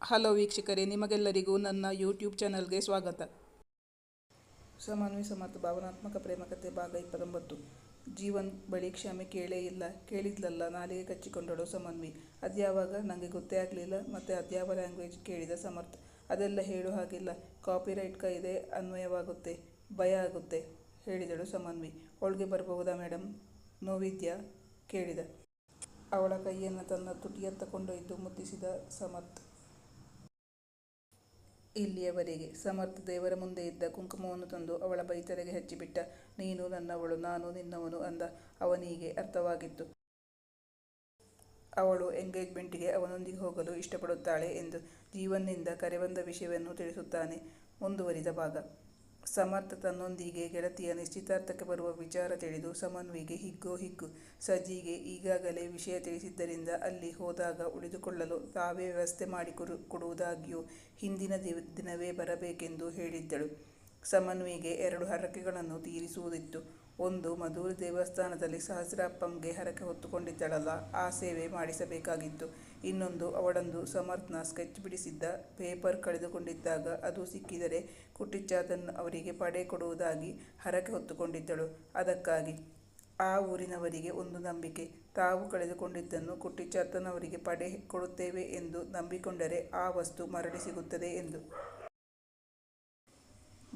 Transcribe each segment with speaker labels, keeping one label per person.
Speaker 1: Hello ವೀಕ್ಷಕರೇ, ನಿಮಗೆಲ್ಲರಿಗೂ ನನ್ನ ಯೂಟ್ಯೂಬ್ ಚಾನಲ್ಗೆ ಸ್ವಾಗತ. ಸಮನ್ವಿ ಸಮರ್ಥ, ಭಾವನಾತ್ಮಕ ಪ್ರೇಮಕತೆ ಭಾಗ ಇಪ್ಪತ್ತೊಂಬತ್ತು. ಜೀವನ್ ಬಳಿ ಕ್ಷಮೆ ಕೇಳೇ ಇಲ್ಲ, ಕೇಳಿದ್ಲಲ್ಲ, ನಾಲಿಗೆ ಕಚ್ಚಿಕೊಂಡಳು ಸಮನ್ವಿ. ಅದ್ಯಾವಾಗ ನನಗೆ ಗೊತ್ತೇ ಆಗಲಿಲ್ಲ, ಮತ್ತು ಅದ್ಯಾವ ಲ್ಯಾಂಗ್ವೇಜ್ ಕೇಳಿದ ಸಮರ್ಥ? ಅದೆಲ್ಲ ಹೇಳು ಹಾಗಿಲ್ಲ ಕಾಪಿರೈಟ್ ಕಾಯ್ದೆ ಅನ್ವಯವಾಗುತ್ತೆ, ಭಯ ಆಗುತ್ತೆ, ಹೇಳಿದಳು ಸಮನ್ವಿ. ಒಳಗೆ ಬರಬಹುದಾ ಮೇಡಮ್ ನೋವಿದ್ಯಾ? ಕೇಳಿದ. ಅವಳ ಕೈಯನ್ನು ತನ್ನ ತುಟಿಯತ್ತ ಕೊಂಡೊಯ್ದು ಮುದ್ದಿಸಿದ ಸಮರ್ಥ್. ಇಲ್ಲಿಯವರೆಗೆ ಸಮರ್ಥ ದೇವರ ಮುಂದೆ ಇದ್ದ ಕುಂಕುಮವನ್ನು ತಂದು ಅವಳ ಬೈತರೆಗೆ ಹಚ್ಚಿಬಿಟ್ಟ. ನೀನು ನನ್ನವಳು, ನಾನು ನಿನ್ನವನು ಅಂದ ಅವನಿಗೆ ಅರ್ಥವಾಗಿತ್ತು. ಅವಳು ಎಂಗೇಜ್ಮೆಂಟ್ಗೆ ಅವನೊಂದಿಗೆ ಹೋಗಲು ಇಷ್ಟಪಡುತ್ತಾಳೆ ಎಂದು ಜೀವನ್ನಿಂದ ಕರೆ ಬಂದ ವಿಷಯವನ್ನು ತಿಳಿಸುತ್ತಾನೆ. ಮುಂದುವರಿದ ಭಾಗ. ಸಮರ್ಥ ತನ್ನೊಂದಿಗೆ ಗೆಳತಿಯ ನಿಶ್ಚಿತಾರ್ಥಕ್ಕೆ ಬರುವ ವಿಚಾರ ತಿಳಿದು ಸಮನ್ವಿಗೆ ಹಿಗ್ಗೋ ಹಿಗ್ಗು. ಸಜ್ಜಿಗೆ ಈಗಾಗಲೇ ವಿಷಯ ತಿಳಿಸಿದ್ದರಿಂದ ಅಲ್ಲಿ ಹೋದಾಗ ಉಳಿದುಕೊಳ್ಳಲು ತಾವೇ ವ್ಯವಸ್ಥೆ ಮಾಡಿಕೊಡು ಕೊಡುವುದಾಗಿಯೂ ಹಿಂದಿನ ದಿನವೇ ಬರಬೇಕೆಂದು ಹೇಳಿದ್ದಳು. ಸಮನ್ವಿಗೆ ಎರಡು ಹರಕೆಗಳನ್ನು ತೀರಿಸುವುದಿತ್ತು. ಒಂದು, ಮಧುರ ದೇವಸ್ಥಾನದಲ್ಲಿ ಸಹಸ್ರಪ್ಪಂಗೆ ಹರಕೆ ಹೊತ್ತುಕೊಂಡಿದ್ದಳಲ್ಲ, ಆ ಸೇವೆ ಮಾಡಿಸಬೇಕಾಗಿತ್ತು. ಇನ್ನೊಂದು ಅವಳೊಂದು ಸಮರ್ಥ್ನ ಸ್ಕೆಚ್ ಬಿಡಿಸಿದ್ದ ಪೇಪರ್ ಕಳೆದುಕೊಂಡಿದ್ದಾಗ ಅದು ಸಿಕ್ಕಿದರೆ ಕುಟ್ಟಿಚಾತನ್ ಅವರಿಗೆ ಪಡೆ ಕೊಡುವುದಾಗಿ ಹರಕೆ ಹೊತ್ತುಕೊಂಡಿದ್ದಳು. ಅದಕ್ಕಾಗಿ ಆ ಊರಿನವರಿಗೆ ಒಂದು ನಂಬಿಕೆ. ತಾವು ಕಳೆದುಕೊಂಡಿದ್ದನ್ನು ಕುಟ್ಟಿಚಾತನ್ ಅವರಿಗೆ ಪಡೆ ಕೊಡುತ್ತೇವೆ ಎಂದು ನಂಬಿಕೊಂಡರೆ ಆ ವಸ್ತು ಮರಳಿ ಸಿಗುತ್ತದೆ ಎಂದು.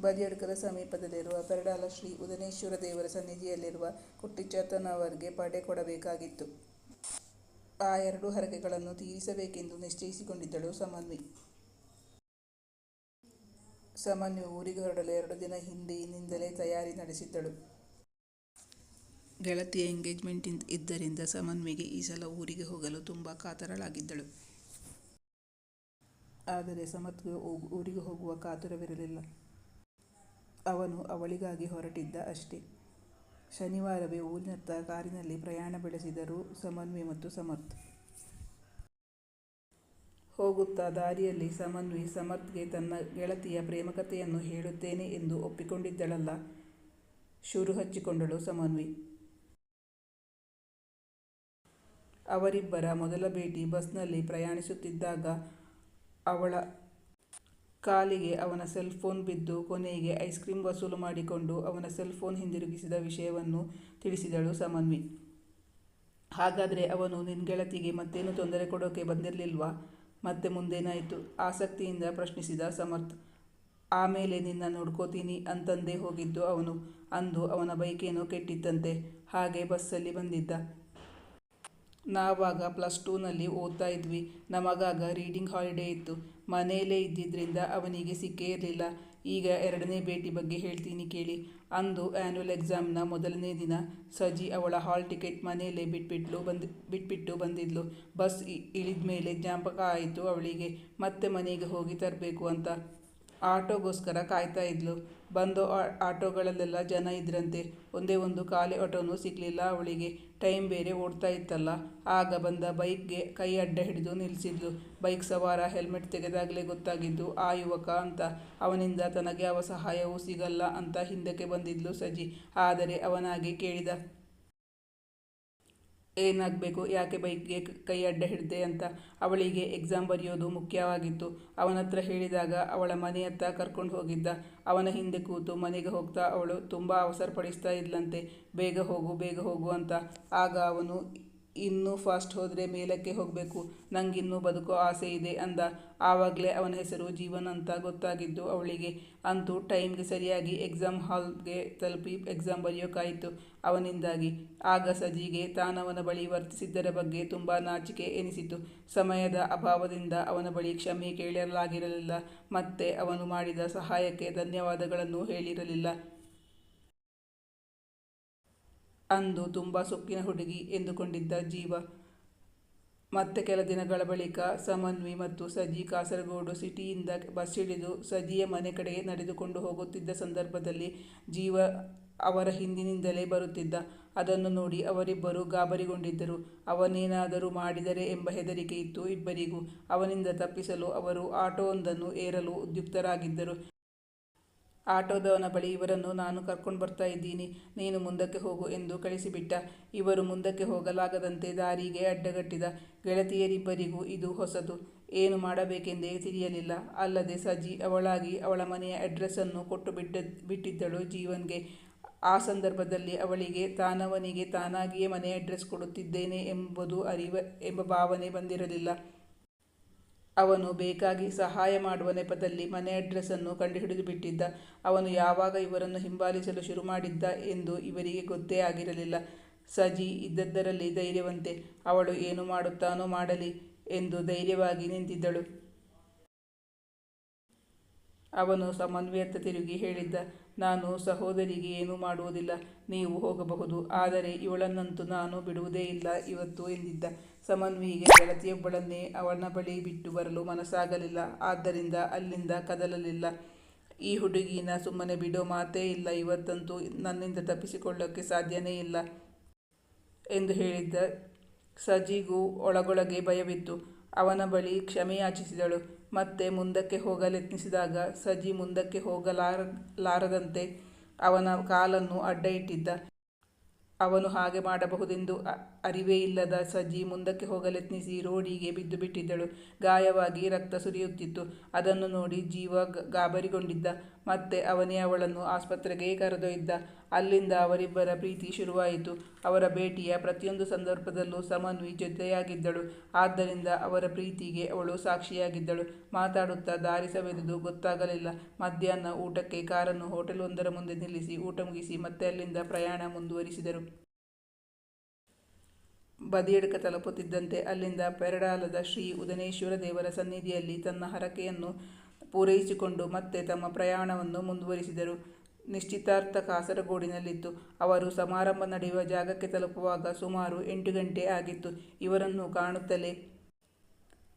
Speaker 1: ಬದಿಯಡ್ಕದ ಸಮೀಪದಲ್ಲಿರುವ ಪೆರಡಾಲ ಶ್ರೀ ಉದನೇಶ್ವರ ದೇವರ ಸನ್ನಿಧಿಯಲ್ಲಿರುವ ಕುಟ್ಟಿಚಾತನವರಿಗೆ ಪಡೆ ಕೊಡಬೇಕಾಗಿತ್ತು. ಆ ಎರಡು ಹರಕೆಗಳನ್ನು ತೀರಿಸಬೇಕೆಂದು ನಿಶ್ಚಯಿಸಿಕೊಂಡಿದ್ದಳು ಸಮನ್ವಿ. ಸಮನ್ವಿ ಊರಿಗೆ ಹೊರಡಲು ಎರಡು ದಿನ ಹಿಂದಿನಿಂದಲೇ ತಯಾರಿ ನಡೆಸಿದ್ದಳು. ಗೆಳತಿಯ ಎಂಗೇಜ್ಮೆಂಟ್ ಇದ್ದರಿಂದ ಸಮನ್ವಿಗೆ ಈ ಸಲ ಊರಿಗೆ ಹೋಗಲು ತುಂಬ ಕಾತರಳಾಗಿದ್ದಳು. ಆದರೆ ಸಮತ್ಗೆ ಊರಿಗೆ ಹೋಗುವ ಕಾತುರವಿರಲಿಲ್ಲ. ಅವನು ಅವಳಿಗಾಗಿ ಹೊರಟಿದ್ದ ಅಷ್ಟೇ. ಶನಿವಾರವೇ ಊರಿನತ್ತ ಕಾರಿನಲ್ಲಿ ಪ್ರಯಾಣ ಬೆಳೆಸಿದರು ಸಮನ್ವಿ ಮತ್ತು ಸಮರ್ಥ್. ಹೋಗುತ್ತಾ ದಾರಿಯಲ್ಲಿ ಸಮನ್ವಿ ಸಮರ್ಥ್ಗೆ ತನ್ನ ಗೆಳತಿಯ ಪ್ರೇಮಕತೆಯನ್ನು ಹೇಳುತ್ತೇನೆ ಎಂದು ಒಪ್ಪಿಕೊಂಡಿದ್ದಳಲ್ಲ. ಶುರು ಹಚ್ಚಿಕೊಂಡಳು ಸಮನ್ವಿ ಅವರಿಬ್ಬರ ಮೊದಲ ಭೇಟಿ ಬಸ್ನಲ್ಲಿ ಪ್ರಯಾಣಿಸುತ್ತಿದ್ದಾಗ ಅವಳ ಕಾಲಿಗೆ ಅವನ ಸೆಲ್ ಫೋನ್ ಬಿದ್ದು ಕೊನೆಗೆ ಐಸ್ ಕ್ರೀಮ್ ವಸೂಲು ಮಾಡಿಕೊಂಡು ಅವನ ಸೆಲ್ ಫೋನ್ ಹಿಂದಿರುಗಿಸಿದ ವಿಷಯವನ್ನು ತಿಳಿಸಿದಳು ಸಮನ್ವಿ. ಹಾಗಾದರೆ ಅವನು ನಿನ್ನ ಗೆಳತಿಗೆ ಮತ್ತೇನು ತೊಂದರೆ ಕೊಡೋಕೆ ಬಂದಿರಲಿಲ್ವಾ? ಮತ್ತೆ ಮುಂದೇನಾಯಿತು? ಆಸಕ್ತಿಯಿಂದ ಪ್ರಶ್ನಿಸಿದ ಸಮರ್ಥ್. ಆಮೇಲೆ ನಿನ್ನ ನೋಡ್ಕೋತೀನಿ ಅಂತಂದೇ ಹೋಗಿದ್ದು ಅವನು. ಅಂದು ಅವನ ಬೈಕೇನೋ ಕೆಟ್ಟಿತ್ತಂತೆ. ಹಾಗೆ ಬಸ್ಸಲ್ಲಿ ಬಂದಿದ್ದ. ನಾವಾಗ ಪ್ಲಸ್ ಟೂನಲ್ಲಿ ಓದ್ತಾ ಇದ್ವಿ. ನಮಗಾಗ ರೀಡಿಂಗ್ ಹಾಲಿಡೇ ಇತ್ತು. ಮನೆಯಲ್ಲೇ ಇದ್ದಿದ್ದರಿಂದ ಅವನಿಗೆ ಸಿಕ್ಕೇ ಇರಲಿಲ್ಲ. ಈಗ ಎರಡನೇ ಭೇಟಿ ಬಗ್ಗೆ ಹೇಳ್ತೀನಿ ಕೇಳಿ. ಅಂದು ಆ್ಯನ್ಯುವಲ್ ಎಕ್ಸಾಮ್ನ ಮೊದಲನೇ ದಿನ ಸಜಿ ಅವಳ ಹಾಲ್ ಟಿಕೆಟ್ ಮನೆಯಲ್ಲೇ ಬಿಟ್ಬಿಟ್ಲು ಬಂದು, ಬಿಟ್ಬಿಟ್ಟು ಬಂದಿದ್ಲು. ಬಸ್ ಇಳಿದ ಮೇಲೆ ಜ್ಞಾಪಕ ಆಯಿತು ಅವಳಿಗೆ. ಮತ್ತೆ ಮನೆಗೆ ಹೋಗಿ ತರಬೇಕು ಅಂತ. ಆಟೋಗೋಸ್ಕರ ಕಾಯ್ತಾ ಇದ್ಲು. ಬಂದೋ ಆಟೋಗಳಲ್ಲೆಲ್ಲ ಜನ ಇದ್ರಂತೆ. ಒಂದೇ ಒಂದು ಖಾಲಿ ಆಟೋನೂ ಸಿಗಲಿಲ್ಲ ಅವಳಿಗೆ. ಟೈಮ್ ಬೇರೆ ಓಡ್ತಾ ಇತ್ತಲ್ಲ. ಆಗ ಬಂದ ಬೈಕ್ಗೆ ಕೈ ಅಡ್ಡ ಹಿಡಿದು ನಿಲ್ಲಿಸಿದ್ಲು ಬೈಕ್ ಸವಾರ, ಹೆಲ್ಮೆಟ್ ತೆಗೆದಾಗಲೇ ಗೊತ್ತಾಗಿದ್ದು, ಆ ಯುವಕ ಅಂತ. ಅವನಿಂದ ತನಗೆ ಯಾವ ಸಹಾಯವೂ ಸಿಗಲ್ಲ ಅಂತ ಹಿಂದಕ್ಕೆ ಬಂದಿದ್ಲು ಸಜಿ. ಆದರೆ ಅವನಾಗೆ ಕೇಳಿದ ಏನಾಗಬೇಕು? ಯಾಕೆ ಬೈಕ್ಗೆ ಕೈ ಅಡ್ಡ ಹಿಡಿದೆ ಅಂತ ಅವಳಿಗೆ ಎಕ್ಸಾಮ್ ಬರೆಯೋದು ಮುಖ್ಯವಾಗಿತ್ತು. ಅವನ ಹತ್ರ ಹೇಳಿದಾಗ ಅವಳ ಮನೆಯತ್ತ ಕರ್ಕೊಂಡು ಹೋಗಿದ್ದ. ಅವನ ಹಿಂದೆ ಕೂತು ಮನೆಗೆ ಹೋಗ್ತಾ ಅವಳು, ತುಂಬ ಅವಸರ ಪಡಿಸ್ತಾ ಇದ್ಲಂತೆ. ಬೇಗ ಹೋಗು ಬೇಗ ಹೋಗು ಅಂತ. ಆಗ ಅವನು ಇನ್ನೂ ಫಾಸ್ಟ್ ಹೋದರೆ ಮೇಲಕ್ಕೆ ಹೋಗಬೇಕು. ನಂಗಿನ್ನೂ ಬದುಕೋ ಆಸೆ ಇದೆ ಅಂದ. ಆವಾಗಲೇ ಅವನ ಹೆಸರು ಜೀವನ್ ಅಂತ ಗೊತ್ತಾಗಿದ್ದು ಅವಳಿಗೆ. ಅಂತೂ ಟೈಮ್ಗೆ ಸರಿಯಾಗಿ ಎಕ್ಸಾಮ್ ಹಾಲ್ಗೆ ತಲುಪಿ ಎಕ್ಸಾಮ್ ಬರೆಯೋಕ್ಕಾಯಿತು ಅವನಿಂದಾಗಿ. ಆಗ ಸಜಿಗೆ ತಾನವನ ಬಳಿ ವರ್ತಿಸಿದ್ದರ ಬಗ್ಗೆ ತುಂಬ ನಾಚಿಕೆ ಎನಿಸಿತು. ಸಮಯದ ಅಭಾವದಿಂದ ಅವನ ಬಳಿ ಕ್ಷಮೆ ಕೇಳಲಾಗಿರಲಿಲ್ಲ. ಮತ್ತೆ ಅವನು ಮಾಡಿದ ಸಹಾಯಕ್ಕೆ ಧನ್ಯವಾದಗಳನ್ನು ಹೇಳಿರಲಿಲ್ಲ. ಅಂದು ತುಂಬ ಸೊಕ್ಕಿನ ಹುಡುಗಿ ಎಂದುಕೊಂಡಿದ್ದ ಜೀವ. ಮತ್ತೆ ಕೆಲ ದಿನಗಳ ಬಳಿಕ ಸಮನ್ವಿ ಮತ್ತು ಸಜಿ ಕಾಸರಗೋಡು ಸಿಟಿಯಿಂದ ಬಸ್ ಹಿಡಿದು ಸಜಿಯ ಮನೆ ಕಡೆಗೆ ನಡೆದುಕೊಂಡು ಹೋಗುತ್ತಿದ್ದ ಸಂದರ್ಭದಲ್ಲಿ ಜೀವ ಅವರ ಹಿಂದಿನಿಂದಲೇ ಬರುತ್ತಿದ್ದ. ಅದನ್ನು ನೋಡಿ ಅವರಿಬ್ಬರು ಗಾಬರಿಗೊಂಡಿದ್ದರು. ಅವನೇನಾದರೂ ಮಾಡಿದರೆ ಎಂಬ ಹೆದರಿಕೆ ಇತ್ತು ಇಬ್ಬರಿಗೂ. ಅವನಿಂದ ತಪ್ಪಿಸಲು ಅವರು ಆಟೋವೊಂದನ್ನು ಏರಲು ಉದ್ಯುಕ್ತರಾಗಿದ್ದರು. ಆಟೋದವನ ಬಳಿ ಇವರನ್ನು ನಾನು ಕರ್ಕೊಂಡು ಬರ್ತಾ ಇದ್ದೀನಿ. ನೀನು ಮುಂದಕ್ಕೆ ಹೋಗು ಎಂದು ಕಳಿಸಿಬಿಟ್ಟ. ಇವರು ಮುಂದಕ್ಕೆ ಹೋಗಲಾಗದಂತೆ ದಾರಿಗೆ ಅಡ್ಡಗಟ್ಟಿದ ಗೆಳತಿಯರಿಬ್ಬರಿಗೂ ಇದು ಹೊಸದು. ಏನು ಮಾಡಬೇಕೆಂದೇ ತಿಳಿಯಲಿಲ್ಲ. ಅಲ್ಲದೆ ಸಜಿ ಅವಳಾಗಿ ಅವಳ ಮನೆಯ ಅಡ್ರೆಸ್ಸನ್ನು ಕೊಟ್ಟು ಬಿಟ್ಟ ಬಿಟ್ಟಿದ್ದಳು ಜೀವನ್ಗೆ. ಆ ಸಂದರ್ಭದಲ್ಲಿ ಅವಳಿಗೆ ತಾನವನಿಗೆ ತಾನಾಗಿಯೇ ಮನೆ ಅಡ್ರೆಸ್ ಕೊಡುತ್ತಿದ್ದೇನೆ ಎಂಬುದು ಅರಿವ, ಎಂಬ ಭಾವನೆ ಬಂದಿರಲಿಲ್ಲ. ಅವನು ಬೇಕಾಗಿ ಸಹಾಯ ಮಾಡುವ ನೆಪದಲ್ಲಿ ಮನೆ ಅಡ್ರೆಸ್ಸನ್ನು ಕಂಡುಹಿಡಿದು ಬಿಟ್ಟಿದ್ದ ಅವನು ಯಾವಾಗ ಇವರನ್ನು ಹಿಂಬಾಲಿಸಲು ಶುರು ಮಾಡಿದ್ದ ಎಂದು ಇವರಿಗೆ ಗೊತ್ತೇ ಆಗಿರಲಿಲ್ಲ. ಸಜಿ, ಇದ್ದದ್ದರಲ್ಲಿ ಧೈರ್ಯವಂತೆ, ಅವಳು ಏನು ಮಾಡುತ್ತಾನೋ ಮಾಡಲಿ ಎಂದು ಧೈರ್ಯವಾಗಿ ನಿಂತಿದ್ದಳು. ಅವನು ಸಮನ್ವಯತ್ತ ತಿರುಗಿ ಹೇಳಿದ್ದ, ನಾನು ಸಹೋದರಿಗೆ ಏನೂ ಮಾಡುವುದಿಲ್ಲ, ನೀವು ಹೋಗಬಹುದು, ಆದರೆ ಇವಳನ್ನಂತೂ ನಾನು ಬಿಡುವುದೇ ಇಲ್ಲ, ಇವತ್ತು ಎಂದಿದ್ದ. ಸಮನ್ವಿಗೆ ಗೆಳತಿಯೊಬ್ಬಳನ್ನೇ ಅವನ ಬಳಿ ಬಿಟ್ಟು ಬರಲು ಮನಸ್ಸಾಗಲಿಲ್ಲ. ಆದ್ದರಿಂದ ಅಲ್ಲಿಂದ ಕದಲಲಿಲ್ಲ. ಈ ಹುಡುಗಿನ ಸುಮ್ಮನೆ ಬಿಡೋ ಮಾತೇ ಇಲ್ಲ. ಇವತ್ತಂತೂ ನನ್ನಿಂದ ತಪ್ಪಿಸಿಕೊಳ್ಳೋಕ್ಕೆ ಸಾಧ್ಯನೇ ಇಲ್ಲ ಎಂದು ಹೇಳಿದ್ದ ಸಜಿಗೂ ಒಳಗೊಳಗೆ ಭಯವಿತ್ತು. ಅವನ ಬಳಿ ಕ್ಷಮೆಯಾಚಿಸಿದಳು ಮತ್ತೆ ಮುಂದಕ್ಕೆ ಹೋಗಲೆತ್ನಿಸಿದಾಗ ಸಜಿ ಮುಂದಕ್ಕೆ ಹೋಗಲಾರ, ಲಾರದಂತೆ ಅವನ ಕಾಲನ್ನು ಅಡ್ಡ ಇಟ್ಟಿದ್ದ. ಅವನು ಹಾಗೆ ಮಾಡಬಹುದೆಂದು ಅರಿವೇ ಇಲ್ಲದ ಸಜ್ಜಿ ಮುಂದಕ್ಕೆ ಹೋಗಲೆತ್ನಿಸಿ ರೋಡಿಗೆ ಬಿದ್ದು ಬಿಟ್ಟಿದ್ದಳು. ಗಾಯವಾಗಿ ರಕ್ತ ಸುರಿಯುತ್ತಿತ್ತು. ಅದನ್ನು ನೋಡಿ ಜೀವ ಗಾಬರಿಗೊಂಡಿದ್ದ. ಮತ್ತೆ ಅವನೇ ಅವಳನ್ನು ಆಸ್ಪತ್ರೆಗೆ ಕರೆದೊಯ್ದ. ಅಲ್ಲಿಂದ ಅವರಿಬ್ಬರ ಪ್ರೀತಿ ಶುರುವಾಯಿತು. ಅವರ ಭೇಟಿಯ ಪ್ರತಿಯೊಂದು ಸಂದರ್ಭದಲ್ಲೂ ಸಮನ್ವಿ ಜೊತೆಯಾಗಿದ್ದಳು. ಆದ್ದರಿಂದ ಅವರ ಪ್ರೀತಿಗೆ ಅವಳು ಸಾಕ್ಷಿಯಾಗಿದ್ದಳು. ಮಾತಾಡುತ್ತಾ ದಾರಿ ಸವೆದುದು ಗೊತ್ತಾಗಲಿಲ್ಲ. ಮಧ್ಯಾಹ್ನ ಊಟಕ್ಕೆ ಕಾರನ್ನು ಹೋಟೆಲ್ ಮುಂದೆ ನಿಲ್ಲಿಸಿ ಊಟ ಮುಗಿಸಿ ಮತ್ತೆ ಅಲ್ಲಿಂದ ಪ್ರಯಾಣ ಮುಂದುವರಿಸಿದರು. ಬದಿಯಡಕ ತಲುಪುತ್ತಿದ್ದಂತೆ ಅಲ್ಲಿಂದ ಪೆರಡಾಲದ ಶ್ರೀ ಉದನೇಶ್ವರ ದೇವರ ಸನ್ನಿಧಿಯಲ್ಲಿ ತನ್ನ ಹರಕೆಯನ್ನು ಪೂರೈಸಿಕೊಂಡು ಮತ್ತೆ ತಮ್ಮ ಪ್ರಯಾಣವನ್ನು ಮುಂದುವರಿಸಿದರು. ನಿಶ್ಚಿತಾರ್ಥ ಕಾಸರಗೋಡಿನಲ್ಲಿತ್ತು ಅವರು ಸಮಾರಂಭ ನಡೆಯುವ ಜಾಗಕ್ಕೆ ತಲುಪುವಾಗ ಸುಮಾರು ಎಂಟು ಗಂಟೆ ಆಗಿತ್ತು. ಇವರನ್ನು ಕಾಣುತ್ತಲೇ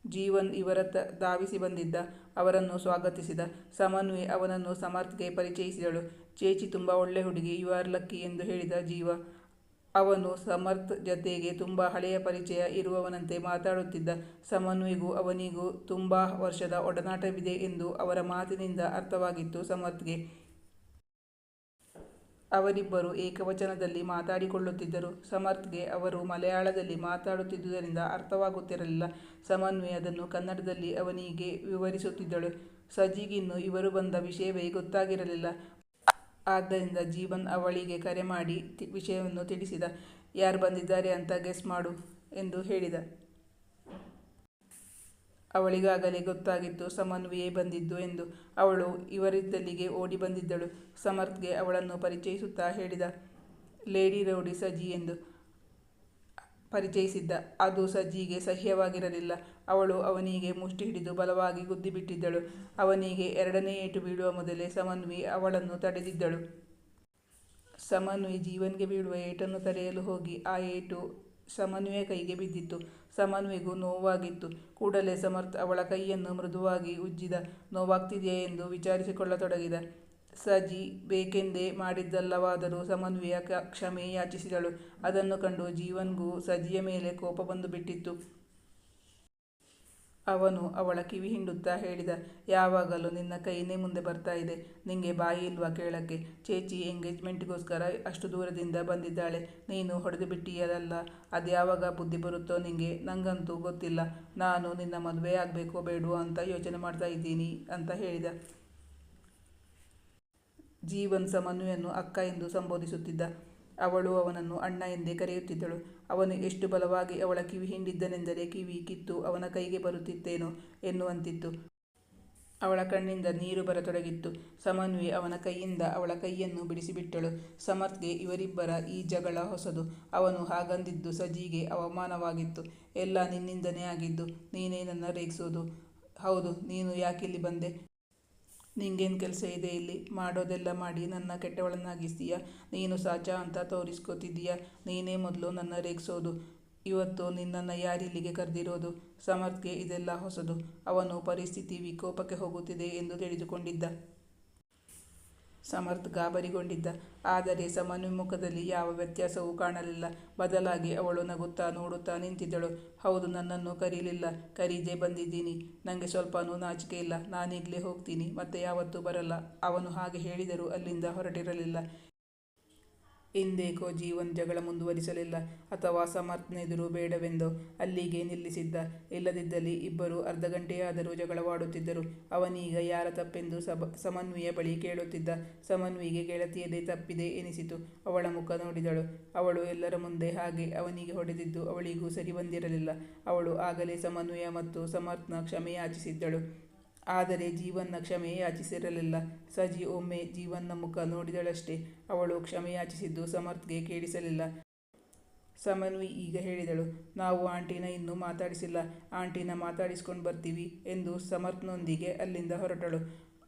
Speaker 1: ಜೀವನ್ ಇವರ ಧಾವಿಸಿ ಬಂದಿದ್ದ, ಅವರನ್ನು ಸ್ವಾಗತಿಸಿದ. ಸಮನ್ವಿ ಅವನನ್ನು ಸಮರ್ಥ್ಗೆ ಪರಿಚಯಿಸಿದಳು. ಚೇಚಿ ತುಂಬ ಒಳ್ಳೆ ಹುಡುಗಿ, ಯು ಆರ್ ಲಕ್ಕಿ ಎಂದು ಹೇಳಿದ ಜೀವ. ಅವನು ಸಮರ್ಥ್ ಜತೆಗೆ ತುಂಬ ಹಳೆಯ ಪರಿಚಯ ಇರುವವನಂತೆ ಮಾತಾಡುತ್ತಿದ್ದ ಸಮನ್ವಿಗೂ ಅವನಿಗೂ ತುಂಬ ವರ್ಷದ ಒಡನಾಟವಿದೆ ಎಂದು ಅವರ ಮಾತಿನಿಂದ ಅರ್ಥವಾಗಿತ್ತು ಸಮರ್ಥ್ಗೆ. ಅವರಿಬ್ಬರು ಏಕವಚನದಲ್ಲಿ ಮಾತಾಡಿಕೊಳ್ಳುತ್ತಿದ್ದರು. ಸಮರ್ಥ್ಗೆ ಅವರು ಮಲಯಾಳದಲ್ಲಿ ಮಾತಾಡುತ್ತಿದ್ದುದರಿಂದ ಅರ್ಥವಾಗುತ್ತಿರಲಿಲ್ಲ. ಸಮನ್ವಯ ಅದನ್ನು ಕನ್ನಡದಲ್ಲಿ ಅವನಿಗೆ ವಿವರಿಸುತ್ತಿದ್ದಳು. ಸಜಿಗಿನ್ನು ಇವರು ಬಂದ ವಿಷಯವೇ ಗೊತ್ತಾಗಿರಲಿಲ್ಲ. ಆದ್ದರಿಂದ ಜೀವನ್ ಅವಳಿಗೆ ಕರೆ ಮಾಡಿ ವಿಷಯವನ್ನು ತಿಳಿಸಿದ. ಯಾರು ಬಂದಿದ್ದಾರೆ ಅಂತ ಗೆಸ್ ಮಾಡು ಎಂದು ಹೇಳಿದ. ಅವಳಿಗಾಗಲೇ ಗೊತ್ತಾಗಿತ್ತು ಸಮನ್ವಿಯೇ ಬಂದಿದ್ದು ಎಂದು. ಅವಳು ಇವರಿದ್ದಲ್ಲಿಗೆ ಓಡಿ ಬಂದಿದ್ದಳು. ಸಮರ್ಥ್ಗೆ ಅವಳನ್ನು ಪರಿಚಯಿಸುತ್ತಾ ಹೇಳಿದ. ಲೇಡಿ ರೌಡಿ ಸಜಿ ಎಂದು. ಪರಿಚಯಿಸಿದ್ದ. ಅದು ಸಜ್ಜಿಗೆ ಸಹ್ಯವಾಗಿರಲಿಲ್ಲ. ಅವಳು ಅವನಿಗೆ ಮುಷ್ಟಿ ಹಿಡಿದು ಬಲವಾಗಿ ಗುದ್ದಿಬಿಟ್ಟಿದ್ದಳು. ಅವನಿಗೆ ಎರಡನೇ ಏಟು ಬೀಳುವ ಮೊದಲೇ ಸಮನ್ವಿ ಅವಳನ್ನು ತಡೆದಿದ್ದಳು. ಸಮನ್ವಿ ಜೀವನ್ಗೆ ಬೀಳುವ ಏಟನ್ನು ತಡೆಯಲು ಹೋಗಿ ಆ ಏಟು ಸಮನ್ವಿಯ ಕೈಗೆ ಬಿದ್ದಿತ್ತು. ಸಮನ್ವಿಗೂ ನೋವಾಗಿತ್ತು. ಕೂಡಲೇ ಸಮರ್ಥ್ ಅವಳ ಕೈಯನ್ನು ಮೃದುವಾಗಿ ಉಜ್ಜಿದ. ನೋವಾಗ್ತಿದೆಯೇ ಎಂದು ವಿಚಾರಿಸಿಕೊಳ್ಳತೊಡಗಿದ. ಸಜಿ ಬೇಕೆಂದೇ ಮಾಡಿದ್ದಲ್ಲವಾದರೂ ಸಮನ್ವಯ ಕ್ಷಮೆ ಯಾಚಿಸಿದಳು. ಅದನ್ನು ಕಂಡು ಜೀವನ್ಗೂ ಸಜಿಯ ಮೇಲೆ ಕೋಪ ಬಂದು ಬಿಟ್ಟಿತ್ತು. ಅವನು ಅವಳ ಕಿವಿ ಹಿಂಡುತ್ತಾ ಹೇಳಿದ, ಯಾವಾಗಲೂ ನಿನ್ನ ಕೈನೇ ಮುಂದೆ ಬರ್ತಾ ಇದೆ. ನಿಂಗೆ ಬಾಯಿ ಇಲ್ವಾ ಕೇಳಕ್ಕೆ? ಚೇಚಿ ಎಂಗೇಜ್ಮೆಂಟ್ಗೋಸ್ಕರ ಅಷ್ಟು ದೂರದಿಂದ ಬಂದಿದ್ದಾಳೆ. ನೀನು ಹೊಡೆದು ಅದು ಯಾವಾಗ ಬುದ್ಧಿ ಬರುತ್ತೋ ನಿಂಗೆ? ನಂಗಂತೂ ಗೊತ್ತಿಲ್ಲ. ನಾನು ನಿನ್ನ ಮದುವೆ ಆಗಬೇಕೋ ಬೇಡವೋ ಅಂತ ಯೋಚನೆ ಮಾಡ್ತಾ ಇದ್ದೀನಿ, ಅಂತ ಹೇಳಿದ. ಜೀವನ್ ಸಮನ್ವಿಯನ್ನು ಅಕ್ಕ ಎಂದು ಸಂಬೋಧಿಸುತ್ತಿದ್ದ ಅವಳು ಅವನನ್ನು ಅಣ್ಣ ಎಂದೇ ಕರೆಯುತ್ತಿದ್ದಳು. ಅವನು ಎಷ್ಟು ಬಲವಾಗಿ ಅವಳ ಕಿವಿ ಹಿಂಡಿದ್ದನೆಂದರೆ ಕಿವಿ ಕಿತ್ತು ಅವನ ಕೈಗೆ ಬರುತ್ತಿತ್ತೇನೋ ಎನ್ನುವಂತಿತ್ತು. ಅವಳ ಕಣ್ಣಿಂದ ನೀರು ಬರತೊಡಗಿತ್ತು. ಸಮನ್ವಿ ಅವನ ಕೈಯಿಂದ ಅವಳ ಕೈಯನ್ನು ಬಿಡಿಸಿಬಿಟ್ಟಳು. ಸಮರ್ಥ್ಗೆ ಇವರಿಬ್ಬರ ಈ ಜಗಳ ಹೊಸದು. ಅವನು ಹಾಗಂದಿದ್ದು ಸಜಿಗೆ ಅವಮಾನವಾಗಿತ್ತು. ಎಲ್ಲ ನಿನ್ನಿಂದನೇ ಆಗಿದ್ದು ನೀನೇ ನನ್ನ ರೇಗಿಸೋದು. ಹೌದು, ನೀನು ಯಾಕಿಲ್ಲಿ ಬಂದೆ? ನಿಂಗೇನು ಕೆಲಸ ಇದೆ ಇಲ್ಲಿ? ಮಾಡೋದೆಲ್ಲ ಮಾಡಿ ನನ್ನ ಕೆಟ್ಟವಳನ್ನಾಗಿಸ್ತೀಯ? ನೀನು ಸಾಚ ಅಂತ ತೋರಿಸ್ಕೋತಿದ್ದೀಯ? ನೀನೇ ಮೊದಲು ನನ್ನ ರೇಗಿಸೋದು. ಇವತ್ತು ನಿನ್ನನ್ನು ಯಾರಿಲ್ಲಿಗೆ ಕರೆದಿರೋದು? ಸಮರ್ಥ್ಗೆ ಇದೆಲ್ಲ ಹೊಸದು. ಅವನು ಪರಿಸ್ಥಿತಿ ವಿಕೋಪಕ್ಕೆ ಹೋಗುತ್ತಿದೆ ಎಂದು ತಿಳಿದುಕೊಂಡಿದ್ದ. ಸಮರ್ಥ್ ಗಾಬರಿಗೊಂಡಿದ್ದ. ಆದರೆ ಸಮನ್ವಿಮುಖದಲ್ಲಿ ಯಾವ ವ್ಯತ್ಯಾಸವೂ ಕಾಣಲಿಲ್ಲ. ಬದಲಾಗಿ ಅವಳು ನಗುತ್ತಾ ನೋಡುತ್ತಾ ನಿಂತಿದ್ದಳು. ಹೌದು, ನನ್ನನ್ನು ಕರೀಲಿಲ್ಲ. ಕರೀದೇ ಬಂದಿದ್ದೀನಿ. ನನಗೆ ಸ್ವಲ್ಪನೂ ನಾಚಿಕೆ ಇಲ್ಲ. ನಾನೀಗಲೇ ಹೋಗ್ತೀನಿ. ಮತ್ತೆ ಯಾವತ್ತೂ ಬರಲ್ಲ. ಅವನು ಹಾಗೆ ಹೇಳಿದರೂ ಅಲ್ಲಿಂದ ಹೊರಟಿರಲಿಲ್ಲ. ಇಂದೇಕೋ ಜೀವನ್ ಜಗಳ ಮುಂದುವರಿಸಲಿಲ್ಲ. ಅಥವಾ ಸಮರ್ಥನೆದುರು ಬೇಡವೆಂದು ಅಲ್ಲಿಗೆ ನಿಲ್ಲಿಸಿದ್ದ. ಇಲ್ಲದಿದ್ದಲ್ಲಿ ಇಬ್ಬರು ಅರ್ಧ ಗಂಟೆಯಾದರೂ ಜಗಳವಾಡುತ್ತಿದ್ದರು. ಅವನೀಗ ಯಾರ ತಪ್ಪೆಂದು ಸಬ ಸಮನ್ವಿಯ ಬಳಿ ಕೇಳುತ್ತಿದ್ದ. ಸಮನ್ವಿಗೆ ಗೆಳತಿಯದೇ ತಪ್ಪಿದೆ ಎನಿಸಿತು. ಅವಳ ಮುಖ ನೋಡಿದಳು. ಅವಳು ಎಲ್ಲರ ಮುಂದೆ ಹಾಗೆ ಅವನಿಗೆ ಹೊಡೆದಿದ್ದು ಅವಳಿಗೂ ಸರಿ ಬಂದಿರಲಿಲ್ಲ. ಅವಳು ಆಗಲೇ ಸಮನ್ವಯ ಮತ್ತು ಸಮರ್ಥನ ಕ್ಷಮೆ ಯಾಚಿಸಿದ್ದಳು ಆದರೆ ಜೀವನ್ನ ಕ್ಷಮೆಯಾಚಿಸಿರಲಿಲ್ಲ ಸಜಿ ಒಮ್ಮೆ ಜೀವನ್ನ ಮುಖ ನೋಡಿದಳಷ್ಟೇ ಅವಳು ಕ್ಷಮೆಯಾಚಿಸಿದ್ದು ಸಮರ್ಥ್ಗೆ ಕೇಳಿಸಲಿಲ್ಲ. ಸಮನ್ವಿ ಈಗ ಹೇಳಿದಳು, ನಾವು ಆಂಟಿನ ಇನ್ನೂ ಮಾತಾಡಿಸಿಲ್ಲ. ಆಂಟಿನ ಮಾತಾಡಿಸ್ಕೊಂಡು ಬರ್ತೀವಿ ಎಂದು ಸಮರ್ಥ್ನೊಂದಿಗೆ ಅಲ್ಲಿಂದ ಹೊರಟಳು.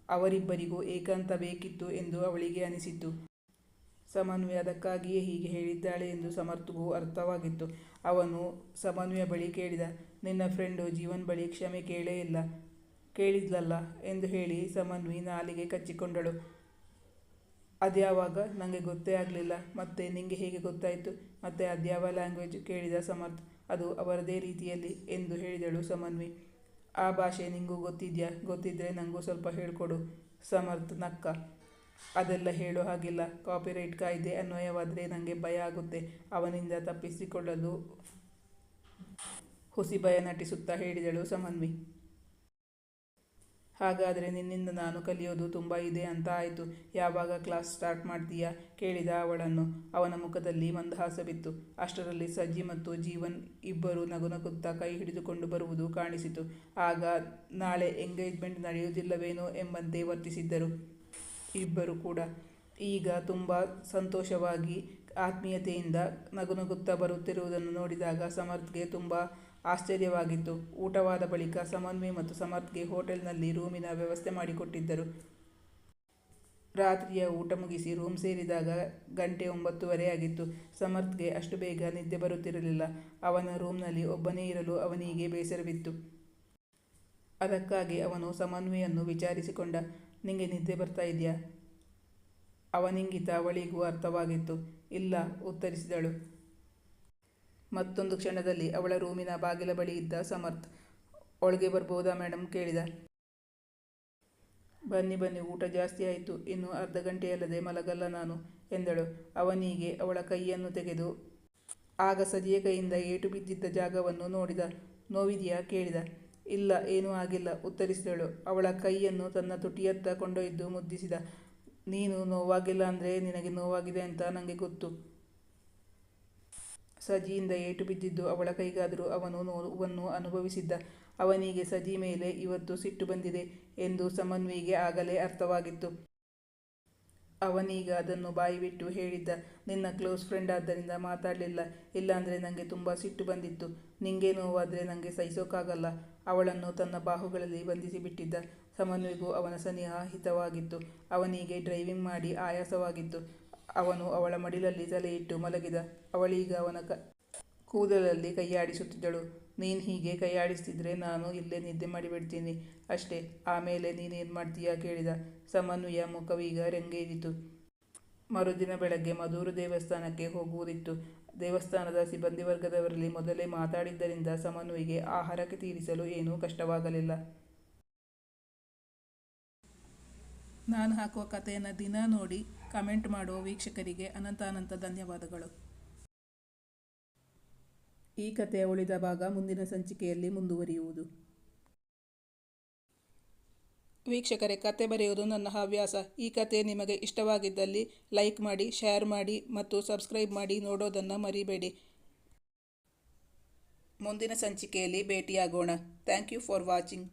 Speaker 1: ಅವರಿಬ್ಬರಿಗೂ ಏಕಾಂತ ಬೇಕಿತ್ತು ಎಂದು ಅವಳಿಗೆ ಅನಿಸಿತು ಸಮನ್ವಿ ಅದಕ್ಕಾಗಿಯೇ ಹೀಗೆ ಹೇಳಿದ್ದಾಳೆ ಎಂದು ಸಮರ್ಥಗೂ ಅರ್ಥವಾಗಿತ್ತು. ಅವನು ಸಮನ್ವಯ ಬಳಿ ಕೇಳಿದ, ನಿನ್ನ ಫ್ರೆಂಡು ಜೀವನ್ ಬಳಿ ಕ್ಷಮೆ ಕೇಳೇ ಇಲ್ಲ. ಕೇಳಿದ್ಲಲ್ಲ ಎಂದು ಹೇಳಿ ಸಮನ್ವಿ ನಾಲಿಗೆ ಕಚ್ಚಿಕೊಂಡಳು. ಅದ್ಯಾವಾಗ ನನಗೆ ಗೊತ್ತೇ ಆಗಲಿಲ್ಲ. ಮತ್ತೆ ನಿಮಗೆ ಹೇಗೆ ಗೊತ್ತಾಯಿತು? ಮತ್ತೆ ಅದ್ಯಾವ ಲ್ಯಾಂಗ್ವೇಜ್ ಕೇಳಿದ ಸಮರ್ಥ್? ಅದು ಅವರದೇ ರೀತಿಯಲ್ಲಿ ಎಂದು ಹೇಳಿದಳು ಸಮನ್ವಿ ಆ ಭಾಷೆ ನಿಂಗೂ ಗೊತ್ತಿದೆಯಾ? ಗೊತ್ತಿದ್ದರೆ ನನಗೂ ಸ್ವಲ್ಪ ಹೇಳಿಕೊಡು ಸಮರ್ಥ್ ನಕ್ಕ. ಅದೆಲ್ಲ ಹೇಳೋ ಹಾಗಿಲ್ಲ. ಕಾಪಿರೈಟ್ ಕಾಯ್ದೆ ಅನ್ವಯವಾದರೆ ನನಗೆ ಭಯ ಆಗುತ್ತೆ. ಅವನಿಂದ ತಪ್ಪಿಸಿಕೊಳ್ಳಲು ಹುಸಿ ಭಯ ನಟಿಸುತ್ತಾ ಹೇಳಿದಳು ಸಮನ್ವಿ ಹಾಗಾದರೆ ನಿನ್ನಿಂದ ನಾನು ಕಲಿಯೋದು ತುಂಬ ಇದೆ ಅಂತ ಆಯಿತು. ಯಾವಾಗ ಕ್ಲಾಸ್ ಸ್ಟಾರ್ಟ್ ಮಾಡ್ತೀಯಾ? ಕೇಳಿದ ಅವಳನ್ನು. ಅವನ ಮುಖದಲ್ಲಿ ಮಂದಹಾಸವಿತ್ತು. ಅಷ್ಟರಲ್ಲಿ ಸಜ್ಜಿ ಮತ್ತು ಜೀವನ್ ಇಬ್ಬರು ನಗುನಗುತ್ತಾ ಕೈ ಹಿಡಿದುಕೊಂಡು ಬರುವುದು ಕಾಣಿಸಿತು. ಆಗ, ನಾಳೆ ಎಂಗೇಜ್ಮೆಂಟ್ ನಡೆಯುವುದಿಲ್ಲವೇನೋ ಎಂಬಂತೆ ವರ್ತಿಸಿದ್ದರು ಇಬ್ಬರು ಕೂಡ. ಈಗ ತುಂಬ ಸಂತೋಷವಾಗಿ ಆತ್ಮೀಯತೆಯಿಂದ ನಗುನಗುತ್ತಾ ಬರುತ್ತಿರುವುದನ್ನು ನೋಡಿದಾಗ ಸಮರ್ಥ್ಗೆ ತುಂಬ ಆಶ್ಚರ್ಯವಾಗಿತ್ತು. ಊಟವಾದ ಬಳಿಕ ಸಮನ್ವಯ ಮತ್ತು ಸಮರ್ಥ್ಗೆ ಹೋಟೆಲ್ನಲ್ಲಿ ರೂಮಿನ ವ್ಯವಸ್ಥೆ ಮಾಡಿಕೊಟ್ಟಿದ್ದರು. ರಾತ್ರಿಯ ಊಟ ಮುಗಿಸಿ ರೂಮ್ ಸೇರಿದಾಗ ಗಂಟೆ ಒಂಬತ್ತುವರೆ ಆಗಿತ್ತು. ಸಮರ್ಥ್ಗೆ ಅಷ್ಟು ಬೇಗ ನಿದ್ದೆ ಬರುತ್ತಿರಲಿಲ್ಲ. ಅವನ ರೂಮ್ನಲ್ಲಿ ಒಬ್ಬನೇ ಇರಲು ಅವನಿಗೆ ಬೇಸರವಿತ್ತು. ಅದಕ್ಕಾಗಿ ಅವನು ಸಮನ್ವಯನ್ನು ವಿಚಾರಿಸಿಕೊಂಡ, ನಿಂಗೆ ನಿದ್ದೆ ಬರ್ತಾ ಇದೆಯಾ? ಅವನಿಂಗಿತ ಅವಳಿಗೂ ಅರ್ಥವಾಗಿತ್ತು. ಇಲ್ಲ, ಉತ್ತರಿಸಿದಳು. ಮತ್ತೊಂದು ಕ್ಷಣದಲ್ಲಿ ಅವಳ ರೂಮಿನ ಬಾಗಿಲ ಬಳಿ ಇದ್ದ ಸಮರ್ಥ್, ಒಳಗೆ ಬರ್ಬೋದಾ ಮೇಡಮ್ ಕೇಳಿದ. ಬನ್ನಿ ಬನ್ನಿ, ಊಟ ಜಾಸ್ತಿ ಆಯಿತು, ಇನ್ನು ಅರ್ಧ ಗಂಟೆಯಲ್ಲದೆ ಮಲಗಲ್ಲ ನಾನು, ಎಂದಳು. ಅವನಿಗೆ ಅವಳ ಕೈಯನ್ನು ತೆಗೆದು ಆಗ ಸದಿಯ ಕೈಯಿಂದ ಏಟು ಬಿದ್ದಿದ್ದ ಜಾಗವನ್ನು ನೋಡಿದ. ನೋವಿದೆಯಾ? ಕೇಳಿದ. ಇಲ್ಲ, ಏನೂ ಆಗಿಲ್ಲ, ಉತ್ತರಿಸಿದಳು. ಅವಳ ಕೈಯನ್ನು ತನ್ನ ತುಟಿಯತ್ತ ಕೊಂಡೊಯ್ದು ಮುದ್ದಿಸಿದ. ನೀನು ನೋವಾಗಿಲ್ಲ ಅಂದರೆ ನಿನಗೆ ನೋವಾಗಿದೆ ಅಂತ ನನಗೆ ಗೊತ್ತು. ಸಜಿಯಿಂದ ಏಟು ಬಿದ್ದಿದ್ದು ಅವಳ ಕೈಗಾದರೂ ಅವನು ನೋವನ್ನು ಅನುಭವಿಸಿದ್ದ. ಅವನಿಗೆ ಸಜಿ ಮೇಲೆ ಇವತ್ತು ಸಿಟ್ಟು ಬಂದಿದೆ ಎಂದು ಸಮನ್ವಿಗೆ ಆಗಲೇ ಅರ್ಥವಾಗಿತ್ತು. ಅವನೀಗ ಅದನ್ನು ಬಾಯಿಬಿಟ್ಟು ಹೇಳಿದ್ದ, ನಿನ್ನ ಕ್ಲೋಸ್ ಫ್ರೆಂಡ್ ಆದ್ದರಿಂದ ಮಾತಾಡಲಿಲ್ಲ, ಇಲ್ಲಾಂದರೆ ನನಗೆ ತುಂಬ ಸಿಟ್ಟು ಬಂದಿತ್ತು, ನಿಂಗೆ ನೋವಾದರೆ ನನಗೆ ಸಹಿಸೋಕ್ಕಾಗಲ್ಲ ಅವಳನ್ನು ತನ್ನ ಬಾಹುಗಳಲ್ಲಿ ಬಂಧಿಸಿಬಿಟ್ಟಿದ್ದ ಸಮನ್ವಿಗೂ ಅವನ ಸನಿಹ ಹಿತವಾಗಿತ್ತು. ಅವನಿಗೆ ಡ್ರೈವಿಂಗ್ ಮಾಡಿ ಆಯಾಸವಾಗಿತ್ತು. ಅವನು ಅವಳ ಮಡಿಲಲ್ಲಿ ತಲೆಯಿಟ್ಟು ಮಲಗಿದ. ಅವಳೀಗ ಅವನ ಕ, ಕೂದಲಲ್ಲಿ ಕೈಯಾಡಿಸುತ್ತಿದ್ದಳು. ನೀನು ಹೀಗೆ ಕೈಯಾಡಿಸ್ತಿದ್ರೆ ನಾನು ಇಲ್ಲೇ ನಿದ್ದೆ ಮಾಡಿಬಿಡ್ತೀನಿ. ಅಷ್ಟೇ ಆಮೇಲೆ ನೀನೇನು ಮಾಡ್ತೀಯಾ ಕೇಳಿದ. ಸಮನ್ವಯ ಮುಖವೀಗ ರೆಂಗೇರಿತು. ಮರುದಿನ ಬೆಳಗ್ಗೆ ಮಧೂರು ದೇವಸ್ಥಾನಕ್ಕೆ ಹೋಗುವುದಿತ್ತು. ದೇವಸ್ಥಾನದ ಸಿಬ್ಬಂದಿ ವರ್ಗದವರಲ್ಲಿ ಮೊದಲೇ ಮಾತಾಡಿದ್ದರಿಂದ ಸಮನ್ವಿಗೆ ಆಹಾರಕ್ಕೆ ತೀರಿಸಲು ಏನೂ ಕಷ್ಟವಾಗಲಿಲ್ಲ. ನಾನು ಹಾಕುವ ಕಥೆಯನ್ನು ದಿನ ನೋಡಿ ಕಮೆಂಟ್ ಮಾಡುವ ವೀಕ್ಷಕರಿಗೆ ಅನಂತ ಅನಂತ ಧನ್ಯವಾದಗಳು. ಈ ಕಥೆಯ ಉಳಿದ ಭಾಗ ಮುಂದಿನ ಸಂಚಿಕೆಯಲ್ಲಿ ಮುಂದುವರಿಯುವುದು. ವೀಕ್ಷಕರೇ ಕತೆ ಬರೆಯುವುದು ನನ್ನ ಹವ್ಯಾಸ. ಈ ಕತೆ ನಿಮಗೆ ಇಷ್ಟವಾಗಿದ್ದಲ್ಲಿ ಲೈಕ್ ಮಾಡಿ, ಶೇರ್ ಮಾಡಿ ಮತ್ತು ಸಬ್ಸ್ಕ್ರೈಬ್ ಮಾಡಿ ನೋಡೋದನ್ನು ಮರಿಬೇಡಿ. ಮುಂದಿನ ಸಂಚಿಕೆಯಲ್ಲಿ ಭೇಟಿಯಾಗೋಣ. Thank you for watching.